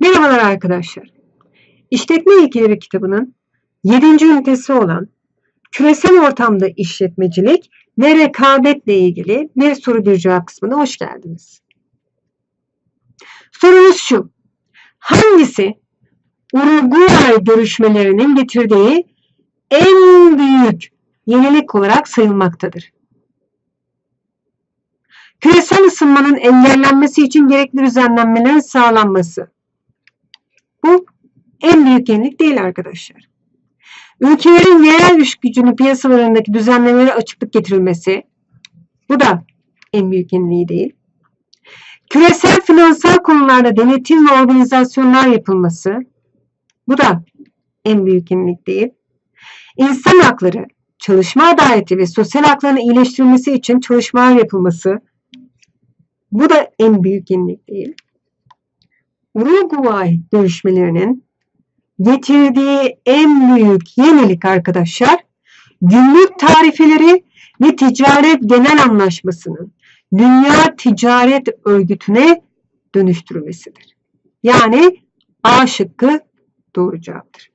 Merhabalar arkadaşlar. İşletme ilkeleri kitabının 7. ünitesi olan küresel ortamda işletmecilik ve rekabetle ilgili bir soru bir cevap kısmına hoş geldiniz. Sorumuz şu. Hangisi Uruguay görüşmelerinin getirdiği en büyük yenilik olarak sayılmaktadır? Küresel ısınmanın engellenmesi için gerekli düzenlenmelerin sağlanması. Bu en büyük yenilik değil arkadaşlar. Ülkelerin yerel güç gücünü piyasalarındaki düzenlemelere açıklık getirilmesi. Bu da en büyük yeniliği değil. Küresel finansal konularda denetim ve organizasyonlar yapılması. Bu da en büyük yenilik değil. İnsan hakları, çalışma adaleti ve sosyal hakların iyileştirilmesi için çalışmalar yapılması. Bu da en büyük yenilik değil. Uruguay görüşmelerinin getirdiği en büyük yenilik arkadaşlar gümrük tarifeleri ve ticaret genel anlaşmasının Dünya Ticaret Örgütü'ne dönüştürülmesidir. Yani A şıkkı doğru cevaptır.